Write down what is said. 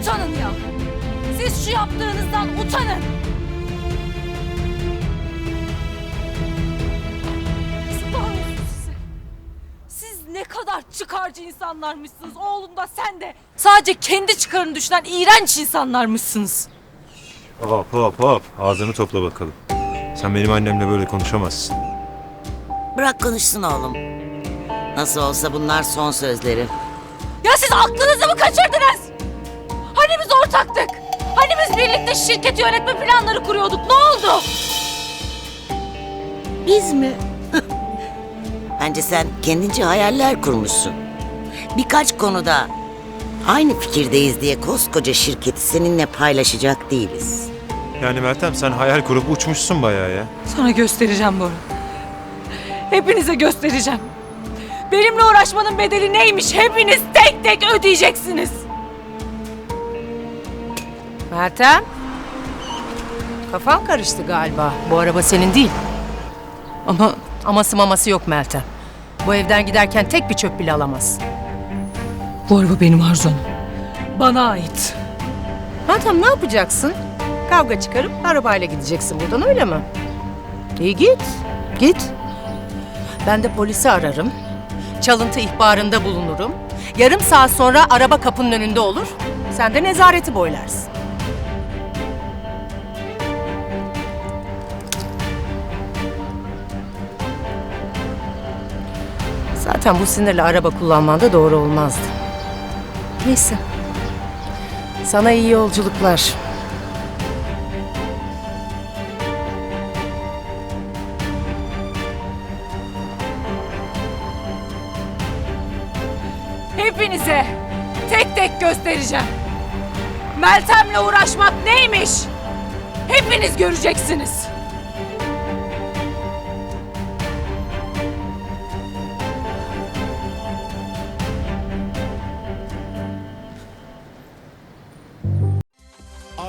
Utanın ya. Siz şu yaptığınızdan utanın. Yazıklar olsun size. Siz ne kadar çıkarcı insanlarmışsınız. Oğlum da sen de. Sadece kendi çıkarını düşünen iğrenç insanlarmışsınız. Hop hop hop. Ağzını topla bakalım. Sen benim annemle böyle konuşamazsın. Bırak konuşsun oğlum. Nasıl olsa bunlar son sözleri. Ya siz aklınızı mı kaçırdınız? Hani biz ortaktık? Hani biz birlikte şirketi yönetme planları kuruyorduk? Ne oldu? Biz mi? Bence sen kendince hayaller kurmuşsun. Birkaç konuda aynı fikirdeyiz diye koskoca şirketi seninle paylaşacak değiliz. Yani Meltem sen hayal kurup uçmuşsun bayağı ya. Sana göstereceğim Bora. Hepinize göstereceğim. Benimle uğraşmanın bedeli neymiş hepiniz tek tek ödeyeceksiniz. Meltem. Kafan karıştı galiba. Bu araba senin değil. Ama Aması maması yok Meltem. Bu evden giderken tek bir çöp bile alamazsın. bu araba benim Arzum. Bana ait. Meltem ne yapacaksın? Kavga çıkarıp arabayla gideceksin buradan öyle mi? İyi git. Git. Ben de polisi ararım. Çalıntı ihbarında bulunurum. Yarım saat sonra araba kapının önünde olur. Sen de nezareti boylarsın. Zaten bu sinirle araba kullanman da doğru olmazdı. Neyse. Sana iyi yolculuklar. Hepinize tek tek göstereceğim. Meltem'le uğraşmak neymiş? Hepiniz göreceksiniz.